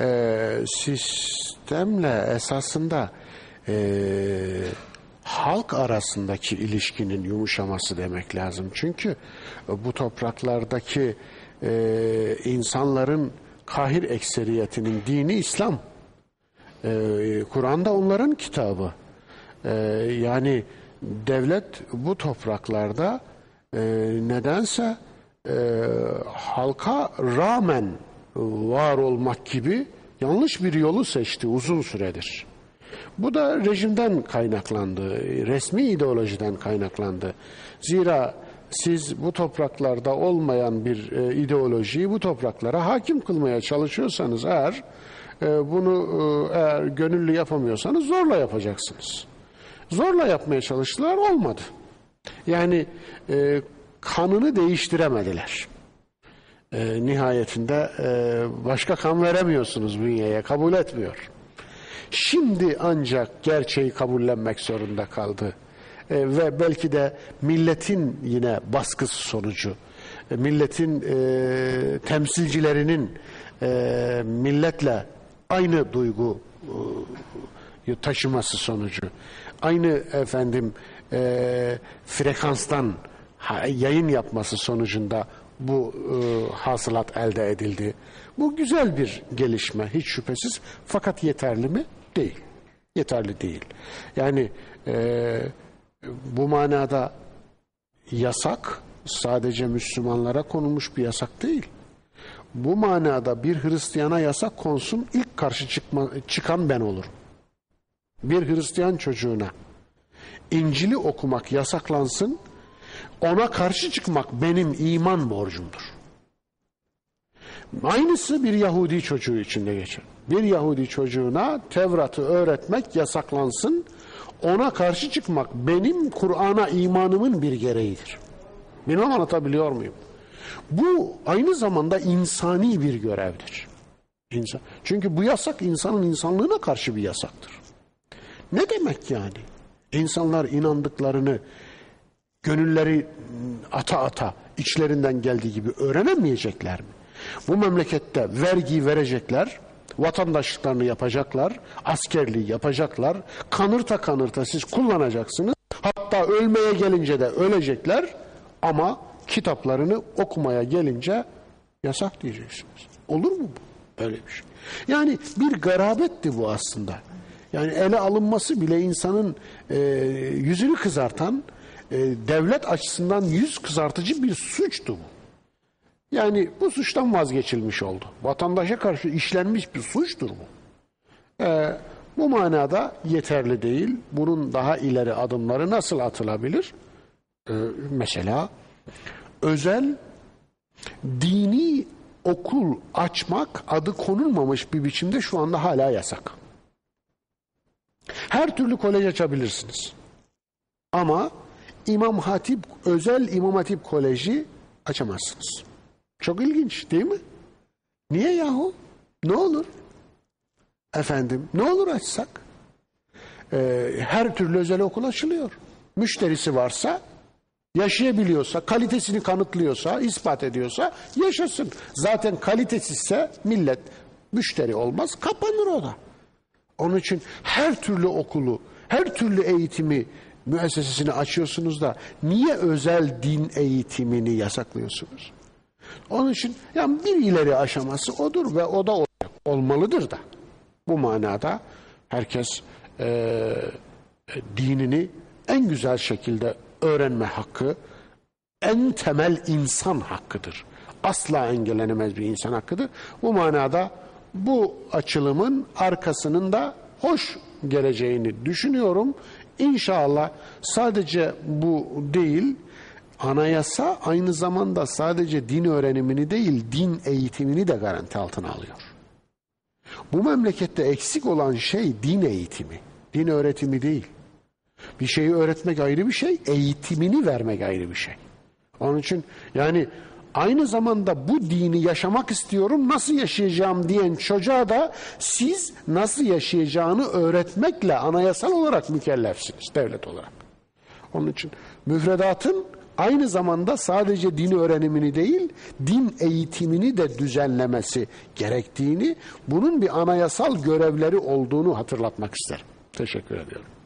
e, sistemle esasında e, halk arasındaki ilişkinin yumuşaması demek lazım. Çünkü bu topraklardaki e, insanların kahir ekseriyetinin dini İslam. E, Kur'an da onların kitabı. E, yani devlet bu topraklarda e, nedense e, halka rağmen var olmak gibi yanlış bir yolu seçti uzun süredir. Bu da rejimden kaynaklandı, resmi ideolojiden kaynaklandı. Zira siz bu topraklarda olmayan bir e, ideolojiyi bu topraklara hakim kılmaya çalışıyorsanız eğer e, bunu e, eğer gönüllü yapamıyorsanız zorla yapacaksınız. Zorla yapmaya çalıştılar olmadı. Yani e, kanını değiştiremediler. E, nihayetinde e, başka kan veremiyorsunuz bünyeye kabul etmiyor. Şimdi ancak gerçeği kabullenmek zorunda kaldı. E, ve belki de milletin yine baskısı sonucu, e, milletin e, temsilcilerinin e, milletle aynı duygu e, taşıması sonucu, aynı efendim e, frekanstan yayın yapması sonucunda bu e, hasılat elde edildi. Bu güzel bir gelişme hiç şüphesiz fakat yeterli mi? Değil. Yeterli değil. Yani e, bu manada yasak sadece Müslümanlara konulmuş bir yasak değil. Bu manada bir Hristiyana yasak konsun ilk karşı çıkma, çıkan ben olurum. Bir Hristiyan çocuğuna İncil'i okumak yasaklansın, ona karşı çıkmak benim iman borcumdur. Aynısı bir Yahudi çocuğu içinde geçer. Bir Yahudi çocuğuna Tevrat'ı öğretmek yasaklansın, ona karşı çıkmak benim Kur'an'a imanımın bir gereğidir. Bilmem anlatabiliyor muyum? Bu aynı zamanda insani bir görevdir. İnsan. Çünkü bu yasak insanın insanlığına karşı bir yasaktır. Ne demek yani? İnsanlar inandıklarını gönülleri ata ata içlerinden geldiği gibi öğrenemeyecekler mi? Bu memlekette vergi verecekler, vatandaşlıklarını yapacaklar, askerliği yapacaklar, kanırta kanırta siz kullanacaksınız. Hatta ölmeye gelince de ölecekler ama kitaplarını okumaya gelince yasak diyeceksiniz. Olur mu bu? Öyle bir şey. Yani bir garabetti bu aslında. Yani ele alınması bile insanın e, yüzünü kızartan, e, devlet açısından yüz kızartıcı bir suçtu bu. Yani bu suçtan vazgeçilmiş oldu. Vatandaşa karşı işlenmiş bir suçtur bu. Ee, bu manada yeterli değil. Bunun daha ileri adımları nasıl atılabilir? Ee, mesela özel dini okul açmak adı konulmamış bir biçimde şu anda hala yasak. Her türlü kolej açabilirsiniz. Ama İmam Hatip, özel İmam Hatip Koleji açamazsınız. Çok ilginç değil mi? Niye yahu? Ne olur? Efendim ne olur açsak? Ee, her türlü özel okul açılıyor. Müşterisi varsa, yaşayabiliyorsa, kalitesini kanıtlıyorsa, ispat ediyorsa yaşasın. Zaten kalitesizse millet müşteri olmaz, kapanır o da. Onun için her türlü okulu, her türlü eğitimi müessesesini açıyorsunuz da niye özel din eğitimini yasaklıyorsunuz? Onun için yani bir ileri aşaması odur ve o da olacak, olmalıdır da. Bu manada herkes e, dinini en güzel şekilde öğrenme hakkı en temel insan hakkıdır. Asla engellenemez bir insan hakkıdır. Bu manada bu açılımın arkasının da hoş geleceğini düşünüyorum. İnşallah sadece bu değil, anayasa aynı zamanda sadece din öğrenimini değil, din eğitimini de garanti altına alıyor. Bu memlekette eksik olan şey din eğitimi, din öğretimi değil. Bir şeyi öğretmek ayrı bir şey, eğitimini vermek ayrı bir şey. Onun için yani aynı zamanda bu dini yaşamak istiyorum, nasıl yaşayacağım diyen çocuğa da siz nasıl yaşayacağını öğretmekle anayasal olarak mükellefsiniz devlet olarak. Onun için müfredatın aynı zamanda sadece din öğrenimini değil, din eğitimini de düzenlemesi gerektiğini, bunun bir anayasal görevleri olduğunu hatırlatmak isterim. Teşekkür ediyorum.